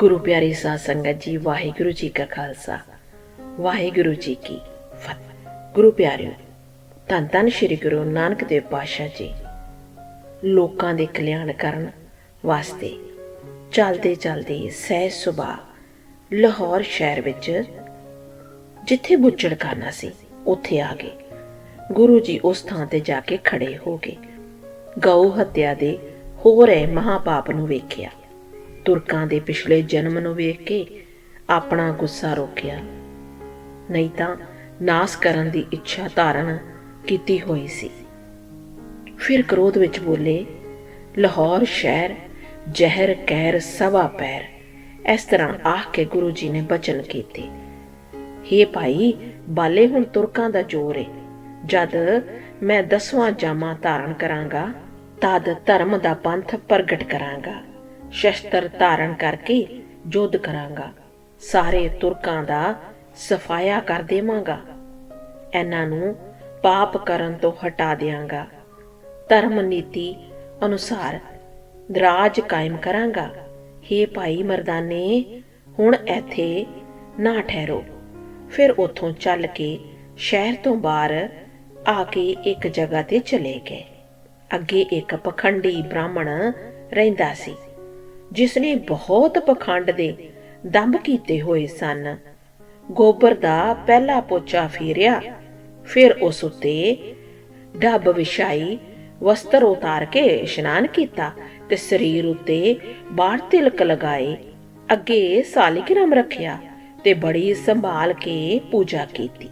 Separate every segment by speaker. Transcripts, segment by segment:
Speaker 1: ਗੁਰੂ ਪਿਆਰੀ ਸਾਧ ਸੰਗਤ ਜੀ, ਵਾਹਿਗੁਰੂ ਜੀ ਕਾ ਖਾਲਸਾ। ਵਾਹਿਗੁਰੂ ਜੀ ਕੀ ਫਤਿਹ। ਗੁਰੂ ਪਿਆਰਿਓ, ਧੰਨ ਧੰਨ ਸ੍ਰੀ ਗੁਰੂ ਨਾਨਕ ਦੇਵ ਪਾਤਸ਼ਾਹ ਜੀ। ਲੋਕਾਂ ਦੇ ਕਲਿਆਣ ਕਰਨ ਵਾਸਤੇ ਚਲਦੇ ਚਲਦੇ ਸਹਿਜ ਸੁਭਾ ਲਾਹੌਰ ਸ਼ਹਿਰ ਵਿੱਚ ਜਿੱਥੇ ਬੁੱਚੜ ਖਾਨਾ ਸੀ, ਉੱਥੇ ਆ ਗਏ। ਗੁਰੂ ਜੀ ਉਸ ਥਾਂ ਤੇ ਜਾ ਕੇ ਖੜੇ ਹੋ ਗਏ। ਗਊ ਹੱਤਿਆ ਦੇ ਹੋ ਰਹੇ ਮਹਾਪਾਪ ਨੂੰ ਵੇਖਿਆ। ਤੁਰਕਾਂ ਦੇ ਪਿਛਲੇ ਜਨਮ ਨੂੰ ਵੇਖ ਕੇ ਆਪਣਾ ਗੁੱਸਾ ਰੋਕਿਆ। ਨਹੀਂ ਤਾਂ ਨਾਸ ਕਰਨ ਦੀ ਇੱਛਾ ਧਾਰਨ ਕੀਤੀ ਹੋਈ ਸੀ। ਫਿਰ ਕ੍ਰੋਧ ਵਿੱਚ ਬੋਲੇ, ਲਾਹੌਰ ਸ਼ਹਿਰ, ਜ਼ਹਿਰ ਕਹਿਰ ਸਵਾ ਪੈਰ, ਇਸ ਤਰ੍ਹਾਂ ਆਖ ਕੇ ਗੁਰੂ ਜੀ ਨੇ ਬਚਨ ਕੀਤੇ। ਹੇ ਭਾਈ, ਬਾਲੇ ਹੁਣ ਤੁਰਕਾਂ ਦਾ ਜੋਰ ਏ। ਜਦ ਮੈਂ ਦਸਵਾਂ ਜਾਮਾ ਧਾਰਨ ਕਰਾਂਗਾ, ਤਦ ਧਰਮ ਦਾ ਪੰਥ ਪ੍ਰਗਟ ਕਰਾਂਗਾ। ਸ਼ਸਤਰ ਧਾਰਨ ਕਰਕੇ ਯੁੱਧ ਕਰਾਂਗਾ। ਸਾਰੇ ਤੁਰਕਾਂ ਦਾ ਸਫਾਇਆ ਕਰ ਦੇਵਾਂਗਾ। ਇਹਨਾਂ ਨੂੰ ਪਾਪ ਕਰਨ ਤੋਂ ਹਟਾ ਦਿਆਂਗਾ। ਧਰਮ ਨੀਤੀ ਅਨੁਸਾਰ ਰਾਜ ਕਾਇਮ ਕਰਾਂਗਾ। ਹੇ ਭਾਈ ਮਰਦਾਨੇ, ਹੁਣ ਇੱਥੇ ਨਾ ਠਹਿਰੋ। ਫਿਰ ਉਥੋਂ ਚੱਲ ਕੇ ਸ਼ਹਿਰ ਤੋਂ ਬਾਹਰ ਆ ਕੇ ਇੱਕ ਜਗ੍ਹਾ ਤੇ ਚਲੇ ਗਏ। ਅੱਗੇ ਇੱਕ ਪਖੰਡੀ ਬ੍ਰਾਹਮਣ ਰਹਿੰਦਾ ਸੀ। ਜਿਸ ਨੇ ਬਹੁਤ ਪਖੰਡ ਦੇ ਦੰਭ ਕੀਤੇ ਹੋਏ ਸਨ। ਗੋਬਰ ਦਾ ਪਹਿਲਾ ਪੋਚਾ ਫੇਰਿਆ, ਫਿਰ ਉਸ ਉੱਤੇ ਡੱਬ ਵਿਛਾਈ ਵਸਤਰ ਉਤਾਰ ਕੇ ਇਸ਼ਨਾਨ ਕੀਤਾ ਤੇ ਸਰੀਰ ਉੱਤੇ ਬਾੜ ਤਿਲਕ ਲਗਾਏ। ਅੱਗੇ ਸਾਲਿਗ੍ਰਾਮ ਰੱਖਿਆ ਤੇ ਬੜੀ ਸੰਭਾਲ ਕੇ ਪੂਜਾ ਕੀਤੀ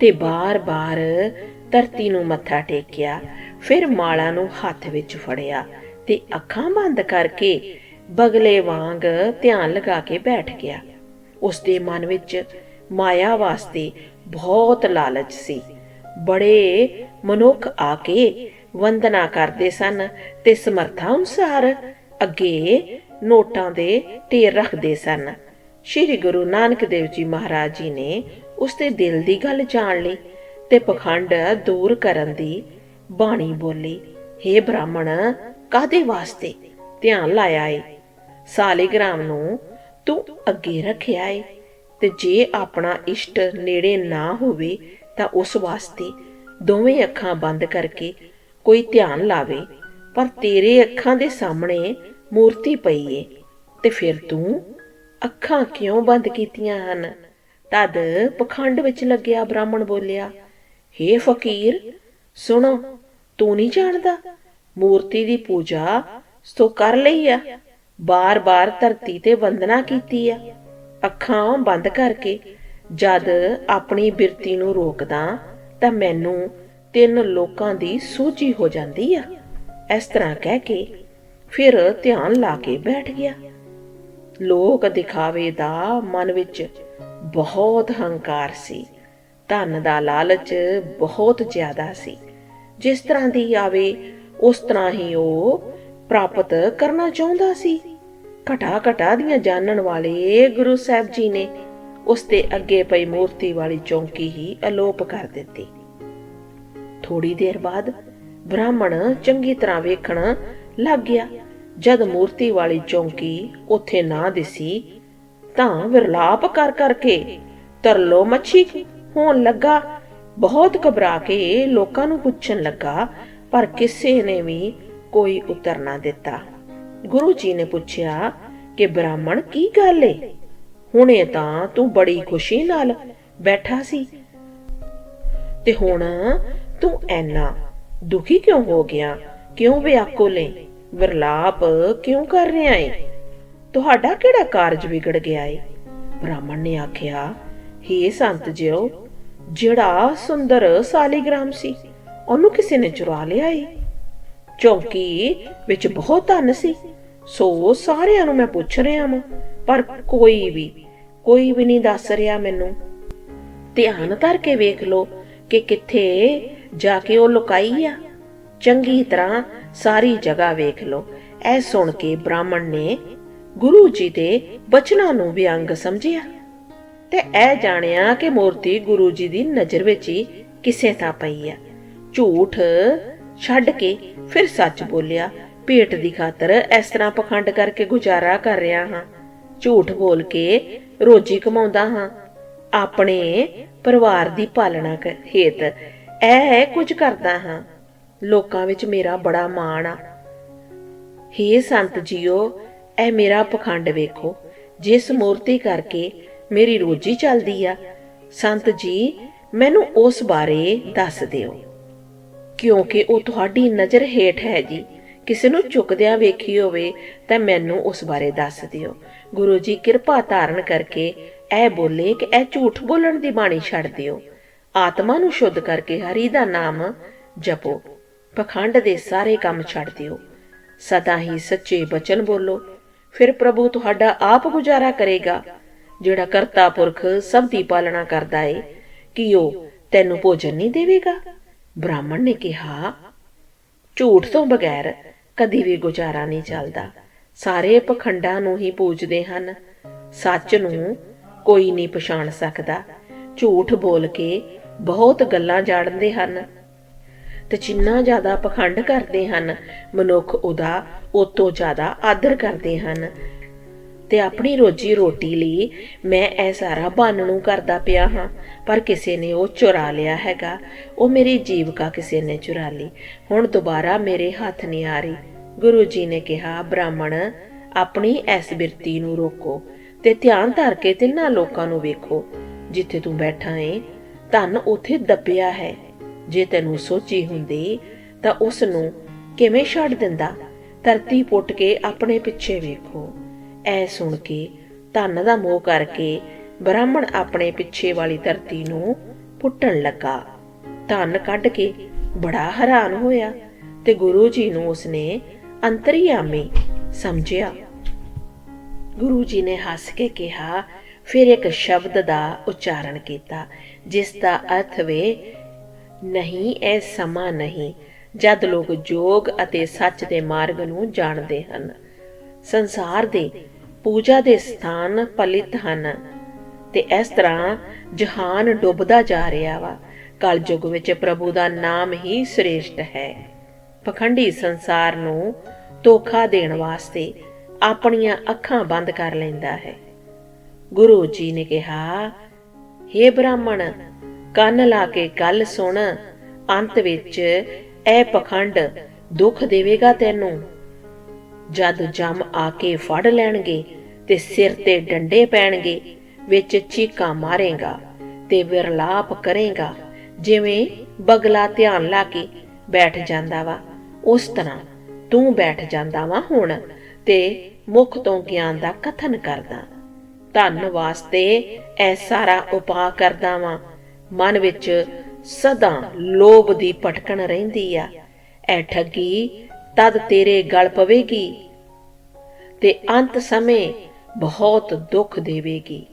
Speaker 1: ਤੇ ਬਾਰ-ਬਾਰ ਧਰਤੀ ਨੂੰ ਮੱਥਾ ਟੇਕਿਆ, ਫਿਰ ਮਾਲਾ ਨੂੰ ਹੱਥ ਵਿੱਚ ਫੜਿਆ ਤੇ ਅੱਖਾਂ ਬੰਦ ਕਰਕੇ ਬਗਲੇ ਵਾਂਗ ਧਿਆਨ ਲਗਾ ਕੇ ਬੈਠ ਗਿਆ। ਉਸ ਦੇ ਮਨ ਵਿੱਚ ਮਾਇਆ ਵਾਸਤੇ ਬਹੁਤ ਲਾਲਚ ਸੀ। ਬੜੇ ਮਨੁੱਖ ਆ ਕੇ ਵੰਦਨਾ ਕਰਦੇ ਸਨ ਤੇ ਸਮਰਥਾ ਅਨੁਸਾਰ ਅੱਗੇ ਨੋਟਾਂ ਦੇ ਢੇਰ ਰੱਖਦੇ ਸਨ। ਸ਼੍ਰੀ ਗੁਰੂ ਨਾਨਕ ਦੇਵ ਜੀ ਮਹਾਰਾਜ ਜੀ ਨੇ ਉਸ ਦੇ ਦਿਲ ਦੀ ਗੱਲ ਜਾਣ ਲਈ ਤੇ ਪਖੰਡ ਦੂਰ ਕਰਨ ਦੀ ਬਾਣੀ ਬੋਲੀ हे ਬ੍ਰਾਹਮਣ ਕਾਦੇ ਵਾਸਤੇ ਧਿਆਨ ਲਾਇਆ ਏ? ਸਾਲਿਗ੍ਰਾਮ ਨੂੰ ਤੂੰ ਅੱਗੇ ਰੱਖਿਆ ਏ ਤੇ ਜੇ ਆਪਣਾ ਇਸ਼ਟ ਨੇੜੇ ਨਾ ਹੋਵੇ ਤਾਂ ਉਸ ਵਾਸਤੇ ਦੋਵੇਂ ਅੱਖਾਂ ਬੰਦ ਕਰਕੇ ਕੋਈ ਧਿਆਨ ਲਾਵੇ। ਪਰ ਤੇਰੇ ਅੱਖਾਂ ਦੇ ਸਾਹਮਣੇ ਮੂਰਤੀ ਪਈ ਏ ਤੇ ਫਿਰ ਤੂੰ ਅੱਖਾਂ ਕਿਉਂ ਬੰਦ ਕੀਤੀਆਂ ਹਨ? ਤਦ ਪਖੰਡ ਵਿੱਚ ਲੱਗਿਆ ਬ੍ਰਾਹਮਣ ਬੋਲਿਆ हे ਫਕੀਰ, ਸੁਣੋ, ਤੂੰ ਨਹੀਂ ਜਾਣਦਾ? ਮੂਰਤੀ ਦੀ ਪੂਜਾ ਸੋ ਕਰ ਲਈ ਆ। ਬਾਰ-ਬਾਰ ਧਰਤੀ ਤੇ ਵੰਦਨਾ ਕੀਤੀ ਆ। ਅੱਖਾਂ ਬੰਦ ਕਰਕੇ ਜਦ ਆਪਣੀ ਬਿਰਤੀ ਨੂੰ ਰੋਕਦਾ ਤਾਂ ਮੈਨੂੰ ਤਿੰਨ ਲੋਕਾਂ ਦੀ ਸੂਝੀ ਹੋ ਜਾਂਦੀ ਆ। ਇਸ ਤਰ੍ਹਾਂ ਕਹਿ ਕੇ ਫਿਰ ਧਿਆਨ ਲਾ ਕੇ ਬੈਠ ਗਿਆ। ਲੋਕ ਦਿਖਾਵੇ ਦਾ ਮਨ ਵਿੱਚ ਬਹੁਤ ਹੰਕਾਰ ਸੀ। ਧਨ ਦਾ ਲਾਲਚ ਬਹੁਤ ਜ਼ਿਆਦਾ ਸੀ। ਜਿਸ ਤਰ੍ਹਾਂ ਦੀ ਆਵੇ, ਉਸ ਤਰ੍ਹਾਂ ਹੀ ਉਹ ਪ੍ਰਾਪਤ ਕਰਨਾ ਚਾਹੁੰਦਾ ਸੀ। ਘਟਾ ਘਟਾ ਦੀਆਂ ਜਾਣਨ ਵਾਲੇ ਗੁਰੂ ਸਾਹਿਬ ਜੀ ਨੇ ਉਸ ਦੇ ਅੱਗੇ ਪਈ ਮੂਰਤੀ ਵਾਲੀ ਚੌਂਕੀ ਹੀ ਅਲੋਪ ਕਰ ਦਿੱਤੀ। ਥੋੜੀ ਦੇਰ ਬਾਅਦ ਬ੍ਰਾਹਮਣ ਚੰਗੀ ਤਰ੍ਹਾਂ ਵੇਖਣ ਲੱਗ ਗਿਆ। ਜਦ ਮੂਰਤੀ ਵਾਲੀ ਚੌਂਕੀ ਉੱਥੇ ਨਾ ਦਿਸੀ, ਤਾਂ ਵਿਰਲਾਪ ਕਰ ਕਰਕੇ ਤਰਲੋ ਮੱਛੀ ਹੋਣ ਲੱਗਾ। ਬਹੁਤ ਘਬਰਾ ਕੇ ਲੋਕਾਂ ਨੂੰ ਪੁੱਛਣ ਲੱਗਾ, ਪਰ ਕਿਸੇ ਨੇ ਵੀ ਕੋਈ ਉਤਰ ਨਾ ਦਿੱਤਾ। ਗੁਰੂ ਜੀ ਨੇ ਪੁੱਛਿਆ ਕਿ ਬ੍ਰਾਹਮਣ ਕੀ ਗੱਲ ਏ? ਹੁਣੇ ਤਾਂ ਤੂੰ ਬੜੀ ਖੁਸ਼ੀ ਨਾਲ ਬੈਠਾ ਸੀ। ਤੇ ਹੁਣ ਤੂੰ ਐਨਾ ਦੁਖੀ ਕਿਉਂ ਹੋ ਗਿਆ? ਕਿਉਂ ਵਿਆਕੁਲ ਏ? ਵਿਰਲਾਪ ਕਿਉਂ ਕਰ ਰਿਹਾ ਏ? ਤੁਹਾਡਾ ਕਿਹੜਾ ਕਾਰਜ ਵਿਗੜ ਗਿਆ ਏ? ਬ੍ਰਾਹਮਣ ਨੇ ਆਖਿਆ, ਹੇ ਸੰਤ ਜਿਓ, ਜਿਹੜਾ ਸੁੰਦਰ ਸਾਲੀਗ੍ਰਾਮ ਸੀ, ਉਹਨੂੰ ਕਿਸੇ ਨੇ ਚੁਰਾ ਲਿਆ ਏ? ਚੌਂਕੀ ਵਿੱਚ ਬਹੁਤ ਧਨ ਸੀ। ਸੋ ਸਾਰਿਆਂ ਨੂੰ ਮੈਂ ਪੁੱਛ ਰਿਹਾ ਹਾਂ ਪਰ ਕੋਈ ਵੀ ਕੋਈ ਵੀ ਨਹੀਂ ਦੱਸ ਰਿਹਾ ਮੈਨੂੰ। ਧਿਆਨ ਧਰ ਵੇਖ ਲੋ ਕਿ ਕਿੱਥੇ ਜਾ ਕੇ ਉਹ ਲੁਕਾਈ ਆ। ਚੰਗੀ ਤਰ੍ਹਾਂ ਸਾਰੀ ਜਗ੍ਹਾ ਵੇਖ ਲੋ ਇਹ ਸੁਣ ਕੇ ਬ੍ਰਾਹਮਣ ਨੇ ਗੁਰੂ ਜੀ ਦੇ ਬਚਨਾਂ ਨੂੰ ਵਿਅੰਗ ਸਮਝਿਆ। ਤੇ ਇਹ ਜਾਣਿਆ ਕਿ ਮੂਰਤੀ ਗੁਰੂ ਜੀ ਦੀ ਨਜ਼ਰ ਵਿੱਚ ਹੀ ਕਿਸੇ ਥਾਂ ਪਈ ਆ। ਝੂਠ ਛੱਡ ਕੇ ਫਿਰ ਸੱਚ ਬੋਲਿਆ ਪੇਟ ਦੀ ਖਾਤਰ ਇਸ ਤਰ੍ਹਾਂ ਪਖੰਡ ਕਰਕੇ ਗੁਜ਼ਾਰਾ ਕਰ ਰਿਹਾ ਹਾਂ। ਝੂਠ ਬੋਲ ਕੇ ਰੋਜੀ ਕਮਾਉਂਦਾ ਹਾਂ। ਆਪਣੇ ਪਰਿਵਾਰ ਦੀ ਪਾਲਣਾ ਹੇਤ ਇਹ ਕੁਝ ਕਰਦਾ ਹਾਂ। ਲੋਕਾਂ ਵਿੱਚ ਮੇਰਾ ਬੜਾ ਮਾਣ ਆ। ਹੇ ਸੰਤ ਜੀਓ, ਇਹ ਮੇਰਾ ਪਖੰਡ ਵੇਖੋ। ਜਿਸ ਮੂਰਤੀ ਕਰਕੇ ਮੇਰੀ ਰੋਜੀ ਚੱਲਦੀ ਆ। ਸੰਤ ਜੀ, ਮੈਨੂੰ ਉਸ ਬਾਰੇ ਦੱਸ ਦਿਓ। ਕਿਉਂਕਿ ਉਹ ਤੁਹਾਡੀ ਨਜ਼ਰ ਹੇਠ ਹੈ ਜੀ। ਕਿਸੇ ਨੂੰ ਝੁਕਦਿਆਂ ਵੇਖੀ ਹੋਵੇ ਤਾਂ ਮੈਨੂੰ ਉਸ ਬਾਰੇ ਦੱਸ ਦਿਓ। ਗੁਰੂ ਜੀ ਕਿਰਪਾ ਧਾਰਨ ਕਰਕੇ ਇਹ ਬੋਲੇ ਕਿ ਇਹ ਝੂਠ ਬੋਲਣ ਦੀ ਬਾਣੀ ਛੱਡ ਦਿਓ। ਆਤਮਾ ਨੂੰ ਸ਼ੁੱਧ ਕਰਕੇ ਹਰੀ ਦਾ ਨਾਮ ਜਪੋ। ਪਖੰਡ ਦੇ ਸਾਰੇ ਕੰਮ ਛੱਡ ਦਿਓ। ਸਦਾ ਹੀ ਸੱਚੇ ਬਚਨ ਬੋਲੋ। ਫਿਰ ਪ੍ਰਭੂ ਤੁਹਾਡਾ ਆਪ ਗੁਜ਼ਾਰਾ ਕਰੇਗਾ। ਜਿਹੜਾ ਕਰਤਾ ਪੁਰਖ ਸਭ ਦੀ ਪਾਲਣਾ ਕਰਦਾ ਏ, ਕਿ ਉਹ ਤੈਨੂੰ ਭੋਜਨ ਨਹੀਂ ਦੇਵੇਗਾ? ਬ੍ਰਾਹਮਣ ਨੇ ਕਿਹਾ, ਝੂਠ ਤੋਂ ਬਗੈਰ ਕਦੀ ਵੀ ਗੁਜ਼ਾਰਾ ਨਹੀਂ ਚੱਲਦਾ। ਸਾਰੇ ਪਖੰਡਾਂ ਨੂੰ ਹੀ ਪੂਜਦੇ ਹਨ। ਸੱਚ ਨੂੰ ਕੋਈ ਨਹੀਂ ਪਛਾਣ ਸਕਦਾ। ਝੂਠ ਬੋਲ ਕੇ ਬਹੁਤ ਗੱਲਾਂ ਜਾਣਦੇ ਹਨ ਤੇ ਜਿੰਨਾ ਜ਼ਿਆਦਾ ਪਖੰਡ ਕਰਦੇ ਹਨ, ਮਨੁੱਖ ਉਹਦਾ ਉਤੋਂ ਜ਼ਿਆਦਾ ਆਦਰ ਕਰਦੇ ਹਨ। ਤੇ ਆਪਣੀ ਰੋਜੀ ਰੋਟੀ ਲਈ ਮੈਂ ਇਹ ਸਾਰਾ ਬੰਨ ਨੂੰ ਕਰਦਾ ਪਿਆ ਹਾਂ, ਪਰ ਕਿਸੇ ਨੇ ਉਹ ਚੁਰਾ ਲਿਆ ਹੈਗਾ। ਉਹ ਮੇਰੀ ਜੀਵਕਾ ਕਿਸੇ ਨੇ ਚੁਰਾ ਲਈ। ਹੁਣ ਦੁਬਾਰਾ ਮੇਰੇ ਹੱਥ ਨਹੀਂ ਆ ਰਹੀ। ਗੁਰੂ ਜੀ ਨੇ ਕਿਹਾ, ਬ੍ਰਾਹਮਣ, ਆਪਣੀ ਐਸ ਬਿਰਤੀ ਨੂੰ ਰੋਕੋ ਤੇ ਧਿਆਨ ਧਰ ਕੇ ਤਿੰਨਾਂ ਲੋਕਾਂ ਨੂੰ ਵੇਖੋ। ਜਿੱਥੇ ਤੂੰ ਬੈਠਾ ਏ, ਧਨ ਉਥੇ ਦੱਬਿਆ ਹੈ। ਜੇ ਤੈਨੂੰ ਸੋਚੀ ਹੁੰਦੀ ਤਾਂ ਉਸ ਨੂੰ ਕਿਵੇਂ ਛੱਡ ਦਿੰਦਾ? ਧਰਤੀ ਪੁੱਟ ਕੇ ਆਪਣੇ ਪਿੱਛੇ ਵੇਖੋ। ਐ ਸੁਣ ਕੇ ਧਨ ਦਾ ਮੋਹ ਕਰਕੇ ਬ੍ਰਾਹਮਣ ਆਪਣੇ ਪਿੱਛੇ ਵਾਲੀ ਧਰਤੀ ਨੂੰ ਪੁੱਟਣ ਲੱਗਾ। ਧਨ ਕੱਢ ਕੇ ਬੜਾ ਹੈਰਾਨ ਹੋਇਆ ਤੇ ਗੁਰੂ ਜੀ ਨੂੰ ਉਸਨੇ ਅੰਤਰੀਆਮੀ ਸਮਝਿਆ। ਗੁਰੂ ਜੀ ਨੇ ਹੱਸ ਕੇ ਕਿਹਾ, ਫਿਰ ਇੱਕ ਸ਼ਬਦ ਦਾ ਉਚਾਰਨ ਕੀਤਾ, ਜਿਸ ਦਾ ਅਰਥ ਵੇ, ਨਹੀਂ, ਇਹ ਸਮਾਂ ਨਹੀਂ, ਜਦ ਲੋਕ ਜੋਗ ਅਤੇ ਸੱਚ ਦੇ ਮਾਰਗ ਨੂੰ ਜਾਣਦੇ ਹਨ। ਸੰਸਾਰ ਦੇ ਪੂਜਾ ਦੇ ਸਥਾਨ ਪਲਿਤ ਹਨ ਤੇ ਇਸ ਤਰ੍ਹਾਂ ਜਹਾਨ ਡੁੱਬਦਾ ਜਾ ਰਿਹਾ ਵਾ। ਕਲਯੁਗ ਵਿੱਚ ਪ੍ਰਭੂ ਦਾ ਨਾਮ ਹੀ ਸ੍ਰੇਸ਼ਟ ਹੈ। ਪਖੰਡੀ ਸੰਸਾਰ ਨੂੰ ਧੋਖਾ ਦੇਣ ਵਾਸਤੇ ਆਪਣੀਆਂ ਅੱਖਾਂ ਬੰਦ ਕਰ ਲੈਂਦਾ ਹੈ। ਗੁਰੂ ਜੀ ਨੇ ਕਿਹਾ हे ਬ੍ਰਾਹਮਣ, ਕੰਨ ਲਾ ਕੇ ਗੱਲ ਸੁਣ। ਅੰਤ ਵਿੱਚ ਇਹ ਪਖੰਡ ਦੁੱਖ ਦੇਵੇਗਾ ਤੈਨੂੰ। ਜਦ ਜਮ ਆ ਕੇ ਫੜ ਲੈਣਗੇ ਤੇ ਸਿਰ ਤੇ ਡੰਡੇ ਪੈਣਗੇ, ਵਿੱਚ ਚੀਕਾਂ ਮਾਰੇਗਾ ਤੇ ਵਿਰਲਾਪ ਕਰੇਗਾ। ਜਿਵੇਂ ਬਗਲਾ ਧਿਆਨ ਲਾ ਕੇ ਬੈਠ ਜਾਂਦਾ ਵਾ, ਉਸ ਤਰ੍ਹਾਂ ਤੂੰ ਬੈਠ ਜਾਂਦਾ ਵਾ ਹੁਣ ਤੇ ਮੁਖ ਤੋਂ ਗਿਆਨ ਦਾ ਕਥਨ ਕਰਦਾ। ਧਨ ਵਾਸਤੇ ਐ ਸਾਰਾ ਉਪਾਅ ਕਰਦਾ ਵਾਂ। ਮਨ ਵਿੱਚ ਸਦਾ ਲੋਭ ਦੀ ਭਟਕਣ ਰਹਿੰਦੀ ਆ। ਐ ਠੱਗੀ ਤਦ ਤੇਰੇ ਗਲ ਪਵੇਗੀ ਤੇ ਅੰਤ ਸਮੇਂ ਬਹੁਤ ਦੁੱਖ ਦੇਵੇਗੀ।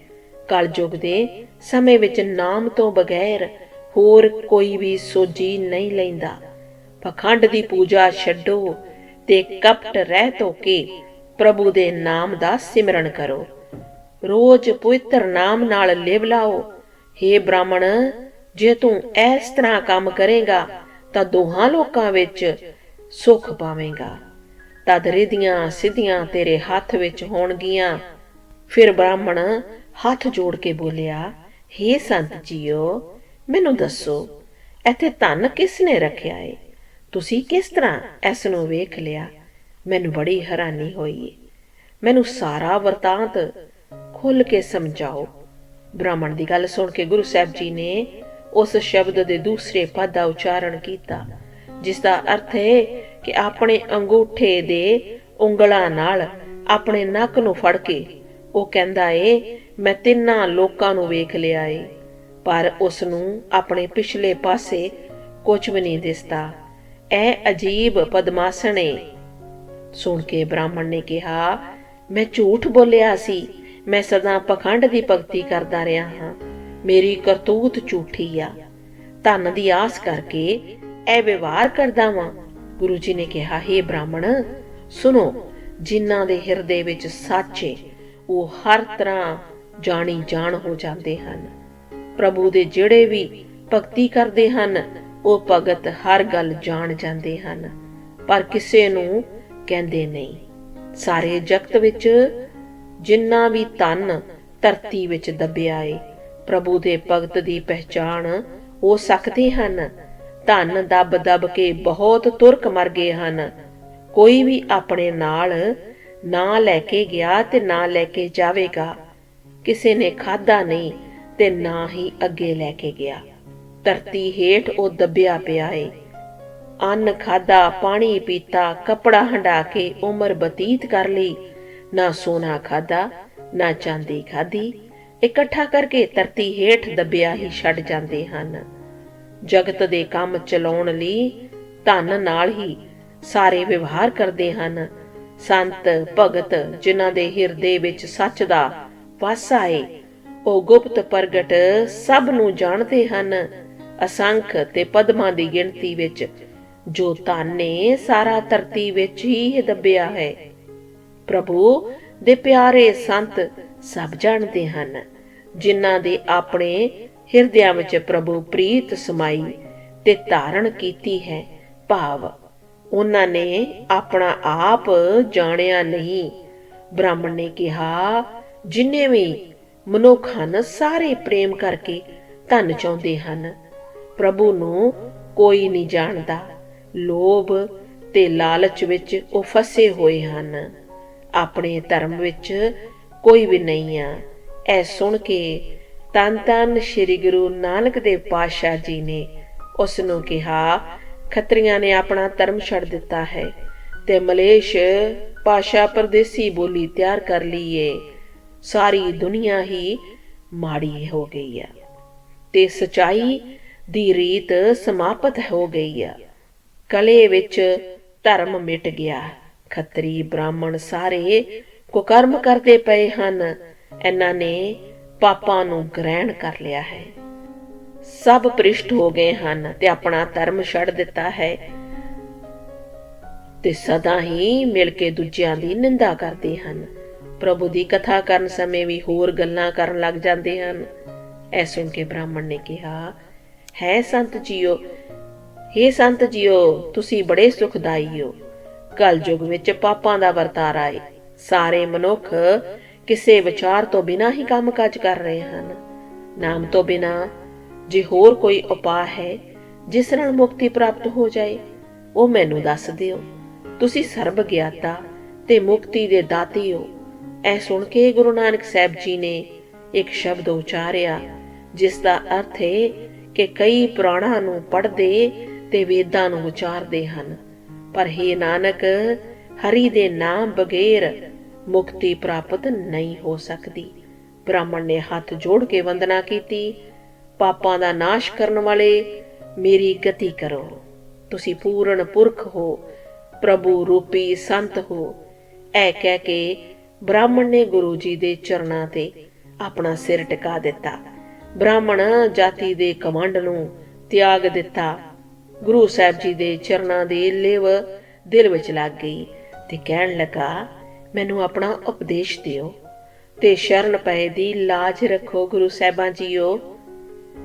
Speaker 1: ਕਲਯੁਗ ਦੇ ਸਮੇਂ ਵਿੱਚ ਨਾਮ ਤੋਂ ਬਗੈਰ ਹੋਰ ਕੋਈ ਵੀ ਸੋਜੀ ਨਹੀਂ ਲੈਂਦਾ। ਪਖੰਡ ਦੀ ਪੂਜਾ ਛੱਡੋ ਤੇ ਕਪਟ ਰਹਿ ਧੋ ਕੇ ਪ੍ਰਭੂ ਦੇ ਨਾਮ ਦਾ ਸਿਮਰਨ ਕਰੋ। ਰੋਜ਼ ਪਵਿੱਤਰ ਨਾਮ ਨਾਲ ਲਿਵ ਲਾਓ। हे ਬ੍ਰਾਹਮਣ, ਜੇ ਤੂੰ ਇਸ ਤਰ੍ਹਾਂ ਕੰਮ ਕਰੇਗਾ ਤਾਂ ਦੋਹਾਂ ਲੋਕਾਂ ਵਿੱਚ ਸੁੱਖ ਪਾਵੇਂਗਾ। ਤਦ ਰਿਧੀਆਂ ਸਿੱਧੀਆਂ ਤੇਰੇ ਹੱਥ ਵਿੱਚ ਹੋਣਗੀਆਂ। ਫਿਰ ਬ੍ਰਾਹਮਣ ਹੱਥ ਜੋੜ ਕੇ ਬੋਲਿਆ हे ਸੰਤ ਜੀਓ, ਮੈਨੂੰ ਦੱਸੋ, ਇੱਥੇ ਧਨ ਕਿਸ ਨੇ ਰੱਖਿਆ ਏ? ਤੁਸੀਂ ਕਿਸ ਤਰ੍ਹਾਂ ਇਸ ਨੂੰ ਵੇਖ ਲਿਆ? ਮੈਨੂੰ ਬੜੀ ਹੈਰਾਨੀ ਹੋਈ ਮੈਨੂੰ ਸਾਰਾ ਵਰਤਾਂਤ ਖੁੱਲ ਕੇ ਸਮਝਾਓ। ਬ੍ਰਾਹਮਣ ਦੀ ਗੱਲ ਸੁਣ ਕੇ ਗੁਰੂ ਸਾਹਿਬ ਜੀ ਨੇ ਉਸ ਸ਼ਬਦ ਦੇ ਦੂਸਰੇ ਪਦ ਦਾ ਉਚਾਰਨ ਕੀਤਾ। ਜਿਸ ਦਾ ਅਰਥ ਹੈ ਕਿ ਆਪਣੇ ਅੰਗੂਠੇ ਦੇ ਉਂਗਲਾਂ ਨਾਲ ਆਪਣੇ ਨੱਕ ਨੂੰ ਫੜ ਕੇ ਉਹ ਕਹਿੰਦਾ ਏ, ਮੈਂ ਤਿੰਨਾਂ ਲੋਕਾਂ ਨੂੰ ਵੇਖ ਲਿਆ ਏ, ਪਰ ਉਸ ਨੂੰ ਆਪਣੇ ਪਿਛਲੇ ਪਾਸੇ ਕੁਝ ਵੀ ਨਹੀਂ ਦਿਸਦਾ। ਇਹ ਅਜੀਬ ਪਦਮਾਸਣ ਏ। ਸੁਣ ਕੇ ਬ੍ਰਾਹਮਣ ਨੇ ਕਿਹਾ, ਮੈਂ ਝੂਠ ਬੋਲਿਆ ਸੀ। ਮੈਂ ਸਦਾ ਪਖੰਡ ਦੀ ਭਗਤੀ ਕਰਦਾ ਰਿਹਾ ਹਾਂ। ਮੇਰੀ ਕਰਤੂਤ ਝੂਠੀ ਆ। ਧਨ ਦੀ ਆਸ ਕਰਕੇ ਇਹ ਵਿਵਹਾਰ ਕਰਦਾ ਵਾਂ। ਗੁਰੂ ਜੀ ਨੇ ਕਿਹਾ हे ਬ੍ਰਾਹਮਣ ਸੁਨੋ ਜਿਨ੍ਹਾਂ ਦੇ ਹਿਰਦੇ ਵਿੱਚ ਸੱਚ ਉਹ ਹਰ ਤਰ੍ਹਾਂ ਜਾਣੀ ਜਾਣ ਹੋ ਜਾਂਦੇ ਹਨ। ਪ੍ਰਭੂ ਦੇ ਜਿਹੜੇ ਵੀ ਭਗਤੀ ਕਰਦੇ ਹਨ, ਉਹ ਭਗਤ ਹਰ ਗੱਲ ਜਾਣ ਜਾਂਦੇ ਹਨ, ਪਰ ਕਿਸੇ ਨੂੰ ਕਹਿੰਦੇ ਨਹੀਂ। ਸਾਰੇ ਜਗਤ ਵਿੱਚ ਜਿੰਨਾ ਵੀ ਤਨ ਧਰਤੀ ਵਿੱਚ ਦੱਬਿਆ ਏ, ਪ੍ਰਭੂ ਦੇ ਭਗਤ ਦੀ ਪਹਿਚਾਣ ਹੋ ਸਕਦੇ ਹਨ। ਧਨ ਦੱਬ ਦੱਬ ਕੇ ਬਹੁਤ ਤੁਰਕ ਮਰ ਗਏ ਹਨ। ਕੋਈ ਵੀ ਆਪਣੇ ਨਾਲ ਨਾ ਲੈ ਕੇ ਗਿਆ ਤੇ ਨਾ ਲੈ ਕੇ ਜਾਵੇਗਾ। ਕਿਸੇ ਨੇ ਖਾਦਾ ਨਹੀਂ ਤੇ ਨਾ ਹੀ ਅੱਗੇ ਲੈ ਕੇ ਗਿਆ। ਧਰਤੀ ਹੇਠ ਉਹ ਦੱਬਿਆ ਪਿਆ ਏ। ਅੰਨ ਖਾਦਾ ਪਾਣੀ ਪੀਤਾ, ਕਪੜਾ ਹੰਡਾ ਕੇ ਉਮਰ ਬਤੀਤ ਕਰ ਲਈ। ਨਾ ਸੋਨਾ ਖਾਦਾ ਨਾ ਚਾਂਦੀ ਖਾਦੀ ਇਕੱਠਾ ਕਰਕੇ ਧਰਤੀ ਹੇਠ ਦੱਬਿਆ ਹੀ ਛੱਡ ਜਾਂਦੇ ਹਨ। ਜਗਤ ਦੇ ਕੰਮ ਚਲਾਉਣ ਲਈ ਧਨ ਨਾਲ ਹੀ ਸਾਰੇ ਵਿਵਹਾਰ ਕਰਦੇ ਹਨ। ਸੰਤ, ਭਗਤ ਜਿਨ੍ਹਾਂ ਦੇ ਹਿਰਦੇ ਵਿੱਚ ਸੱਚ ਦਾ ਵਾਸਾ ਏ ਉਹ ਗੁਪਤ ਪ੍ਰਗਟ ਸਭ ਨੂੰ ਜਾਣਦੇ ਹਨ। ਅਸੰਖ ਤੇ ਪਦਮਾਂ ਦੀ ਗਿਣਤੀ ਵਿੱਚ ਜੋ ਧਨ ਨੇ ਸਾਰਾ ਧਰਤੀ ਵਿੱਚ ਹੀ ਦੱਬਿਆ ਹੈ। ਪ੍ਰਭੂ ਦੇ ਪਿਆਰੇ ਸੰਤ ਸਭ ਜਾਣਦੇ ਹਨ, ਜਿਨ੍ਹਾਂ ਦੇ ਆਪਣੇ ਹਿਰਦਿਆਂ ਵਿੱਚ ਪ੍ਰਭੂ ਪ੍ਰੀਤ ਸਮਾਈ ਤੇ ਧਾਰਨ ਕੀਤੀ ਹੈ ਭਾਵ। ਉਹਨਾਂ ਨੇ ਆਪਣਾ ਆਪ ਜਾਣਿਆ ਨਹੀਂ। ਬ੍ਰਾਹਮਣ ਨੇ ਕਿਹਾ, ਜਿੰਨੇ ਵੀ ਮਨੁੱਖ ਹਨ, ਸਾਰੇ ਪ੍ਰੇਮ ਕਰਕੇ ਧਨ ਚਾਹੁੰਦੇ ਹਨ। ਪ੍ਰਭੂ ਨੂੰ ਕੋਈ ਨਹੀਂ ਜਾਣਦਾ। ਲੋਭ ਤੇ ਲਾਲਚ ਵਿੱਚ ਉਹ ਫਸੇ ਹੋਏ ਹਨ। ਆਪਣੇ ਧਰਮ ਵਿੱਚ ਕੋਈ ਵੀ ਨਹੀਂ ਆ। ਐ ਸੁਣ ਕੇ ਤਨ ਤਨ ਸ੍ਰੀ ਗੁਰੂ ਨਾਨਕ ਦੇਵ ਪਾਤਸ਼ਾਹ ਜੀ ਨੇ ਉਸ ਨੂੰ ਕਿਹਾ, ਖੱਤਰੀਆਂ ਨੇ ਆਪਣਾ ਧਰਮ ਛੱਡ ਦਿੱਤਾ ਹੈ ਤੇ ਮਲੇਸ਼ ਪਾਸ਼ਾ ਪਰਦੇਸੀ ਬੋਲੀ ਤਿਆਰ ਕਰ ਲਈਏ। ਸਾਰੀ ਦੁਨੀਆ ਹੀ ਮਾੜੀ ਹੋ ਗਈ ਆ ਤੇ ਸਚਾਈ ਦੀ ਰੀਤ ਸਮਾਪਤ ਹੋ ਗਈ ਆ। ਕਲੇ ਵਿੱਚ ਧਰਮ ਮਿਟ ਗਿਆ। ਖੱਤਰੀ ਬ੍ਰਾਹਮਣ ਸਾਰੇ ਕੁਕਰਮ ਕਰਦੇ ਪਏ ਹਨ। ਇਹਨਾਂ ਨੇ ਪਾਪਾਂ ਨੂੰ ਗ੍ਰਹਿਣ ਕਰ ਲਿਆ ਹੈ। ਸਭ ਪ੍ਰਿਸ਼ਟ ਹੋ ਗਏ ਹਨ ਤੇ ਆਪਣਾ ਧਰਮ ਛੱਡ ਦਿੱਤਾ ਹੈ। ਤੇ ਸਦਾ ਹੀ ਮਿਲ ਕੇ ਦੂਜਿਆਂ ਦੀ ਨਿੰਦਾ ਕਰਦੇ ਹਨ। ਪ੍ਰਭੂ ਦੀ ਕਥਾ ਕਰਨ ਸਮੇਂ ਵੀ ਹੋਰ ਗੱਲਾਂ ਕਰਨ ਲੱਗ ਜਾਂਦੇ ਹਨ। ਐ ਸੁਣ ਕੇ ਬ੍ਰਾਹਮਣ ਨੇ ਕਿਹਾ, ਹੈ ਸੰਤ ਜੀਓ हे ਸੰਤ ਜੀਓ, ਤੁਸੀਂ ਬੜੇ ਸੁਖਦਾਈ ਹੋ। ਕਲਯੁਗ ਵਿੱਚ ਪਾਪਾਂ ਦਾ ਵਰਤਾਰਾ ਏ। ਸਾਰੇ ਮਨੁੱਖ ਕਿਸੇ ਵਿਚਾਰ ਤੋਂ ਬਿਨਾਂ ਹੀ ਕੰਮਕਾਜ ਕਰ ਰਹੇ ਹਨ। ਨਾਮ ਤੋਂ ਬਿਨਾਂ ਜੇ ਹੋਰ ਕੋਈ ਉਪਾਅ ਹੈ ਜਿਸ ਨਾਲ ਮੁਕਤੀ ਪ੍ਰਾਪਤ ਹੋ ਜਾਏ, ਉਹ ਮੈਨੂੰ ਦੱਸ ਦਿਓ। ਤੁਸੀਂ ਸਰਬ ਗਿਆਤਾ ਤੇ ਮੁਕਤੀ ਦੇ ਦਾਤੀ ਹੋ। ਐ ਸੁਣ ਕੇ ਗੁਰੂ ਨਾਨਕ ਸਾਹਿਬ ਜੀ ਨੇ ਇੱਕ ਸ਼ਬਦ ਉਚਾਰਿਆ, ਜਿਸ ਦਾ ਅਰਥ ਹੈ ਕਿ ਕਈ ਪੁਰਾਣਾਂ ਨੂੰ ਪੜ੍ਹਦੇ ਤੇ ਵੇਦਾਂ ਨੂੰ ਉਚਾਰਦੇ ਹਨ। ਪਰ हे ਨਾਨਕ, ਹਰੀ ਦੇ ਨਾਮ ਬਗੈਰ ਮੁਕਤੀ ਪ੍ਰਾਪਤ ਨਹੀਂ ਹੋ ਸਕਦੀ। ਬ੍ਰਾਹਮਣ ਨੇ ਹੱਥ ਜੋੜ ਕੇ ਵੰਦਨਾ ਕੀਤੀ, ਪਾਪਾਂ ਦਾ ਨਾਸ਼ ਕਰਨ ਵਾਲੇ ਮੇਰੀ ਗਤੀ ਕਰੋ। ਤੁਸੀਂ ਪੂਰਨ ਪੁਰਖ ਹੋ, ਪ੍ਰਭੂ ਰੂਪੀ ਸੰਤ ਹੋ। ਐ ਕਹਿ ਕੇ ਬ੍ਰਾਹਮਣ ਨੇ ਗੁਰੂ ਜੀ ਦੇ ਚਰਨਾਂ ਤੇ ਆਪਣਾ ਸਿਰ ਟਿਕਾ ਦਿੱਤਾ। ਬ੍ਰਾਹਮਣ ਜਾਤੀ ਦੇ ਕਮੰਡ ਨੂੰ ਤਿਆਗ ਦਿੱਤਾ। ਗੁਰੂ ਸਾਹਿਬ ਜੀ ਦੇ ਚਰਨਾਂ ਦੇ ਲਿਵ ਦਿਲ ਵਿੱਚ ਲੱਗ ਗਈ ਤੇ ਕਹਿਣ ਲੱਗਾ ਮੈਨੂੰ ਆਪਣਾ ਉਪਦੇਸ਼ ਦਿਓ ਤੇ ਸ਼ਰਨ ਪਏ ਦੀ ਲਾਜ ਰੱਖੋ ਗੁਰੂ ਸਾਹਿਬਾਂ ਜੀਓ।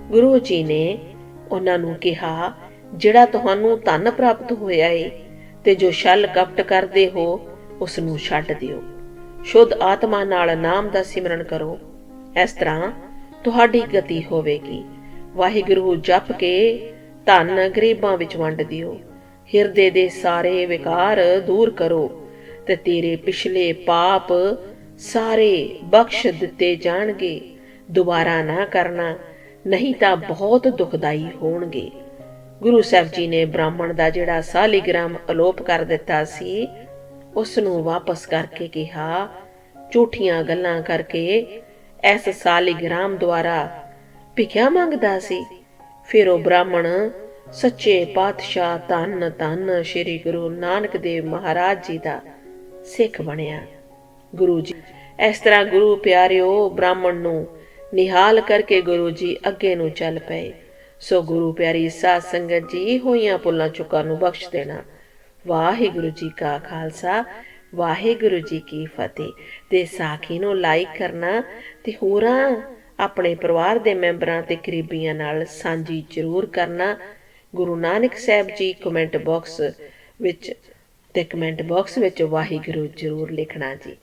Speaker 1: ਗੁਰੂ ਜੀ ਨੇ ਉਹਨਾਂ ਨੂੰ ਕਿਹਾ, ਜਿਹੜਾ ਤੁਹਾਨੂੰ ਧਨ ਪ੍ਰਾਪਤ ਹੋਇਆ ਏ ਤੇ ਜੋ ਛਲ ਕਪਟ ਕਰਦੇ ਹੋ ਉਸ ਨੂੰ ਛੱਡ ਦਿਓ। ਸ਼ੁੱਧ ਆਤਮਾ ਨਾਲ ਨਾਮ ਦਾ ਸਿਮਰਨ ਕਰੋ। ਇਸ ਤਰ੍ਹਾਂ ਤੁਹਾਡੀ ਗਤੀ ਹੋਵੇਗੀ। ਵਾਹਿਗੁਰੂ ਜਪ ਕੇ ਧਨ ਗਰੀਬਾਂ ਵਿੱਚ ਵੰਡ ਦਿਓ। ਹਿਰਦੇ ਦੇ ਸਾਰੇ ਵਿਕਾਰ ਦੂਰ ਕਰੋ। ਤੇ ਤੇਰੇ ਪਿਛਲੇ ਪਾਪ ਸਾਰੇ ਬਖਸ਼ ਦਿੱਤੇ ਜਾਣਗੇ। ਦੁਬਾਰਾ ਨਾ ਕਰਨਾ, ਨਹੀਂ ਤਾਂ ਬਹੁਤ ਦੁਖਦਾਈ ਹੋਣਗੇ। ਗੁਰੂ ਸਾਹਿਬ ਜੀ ਨੇ ਬ੍ਰਾਹਮਣ ਦਾ ਜਿਹੜਾ ਸਾਲੀਗ੍ਰਾਮ ਅਲੋਪ ਕਰ ਦਿੱਤਾ ਸੀ ਉਸ ਨੂੰ ਵਾਪਸ ਕਰਕੇ ਕਿਹਾ, ਝੂਠੀਆਂ ਗੱਲਾਂ ਕਰਕੇ ਇਸ ਸਾਲੀਗ੍ਰਾਮ ਦੁਆਰਾ ਭਿਖਿਆ ਮੰਗਦਾ ਸੀ। ਫਿਰ ਉਹ ਬ੍ਰਾਹਮਣ ਸੱਚੇ ਪਾਤਸ਼ਾਹ ਧੰਨ ਧੰਨ ਸ੍ਰੀ ਗੁਰੂ ਨਾਨਕ ਦੇਵ ਮਹਾਰਾਜ ਜੀ ਦਾ ਸਿੱਖ ਬਣਿਆ। ਗੁਰੂ ਜੀ, ਇਸ ਤਰ੍ਹਾਂ ਗੁਰੂ ਪਿਆਰਿਓ, ਬ੍ਰਾਹਮਣ ਨੂੰ ਨਿਹਾਲ ਕਰਕੇ ਗੁਰੂ ਜੀ ਅੱਗੇ ਨੂੰ ਚੱਲ ਪਏ। ਸੋ ਗੁਰੂ ਪਿਆਰੀ ਸਾਧ ਸੰਗਤ ਜੀ, ਹੋਈਆਂ ਪੁੱਲਾਂ ਚੁੱਕਾਂ ਨੂੰ ਬਖਸ਼ ਦੇਣਾ। ਵਾਹਿਗੁਰੂ ਜੀ ਕਾ ਖਾਲਸਾ, ਵਾਹਿਗੁਰੂ ਜੀ ਕੀ ਫਤਿਹ। ਤੇ ਸਾਖੀ ਨੂੰ ਲਾਈਕ ਕਰਨਾ ਤੇ ਹੋਰਾਂ ਆਪਣੇ ਪਰਿਵਾਰ ਦੇ ਮੈਂਬਰਾਂ ਤੇ ਕਰੀਬੀਆਂ ਨਾਲ ਸਾਂਝੀ ਜ਼ਰੂਰ ਕਰਨਾ। ਗੁਰੂ ਨਾਨਕ ਸਾਹਿਬ ਜੀ ਕਮੈਂਟ ਬਾਕਸ ਵਿੱਚ ਤੇ ਕਮੈਂਟ ਬਾਕਸ ਵਿੱਚ ਵਾਹਿਗੁਰੂ ਜ਼ਰੂਰ ਲਿਖਣਾ ਜੀ।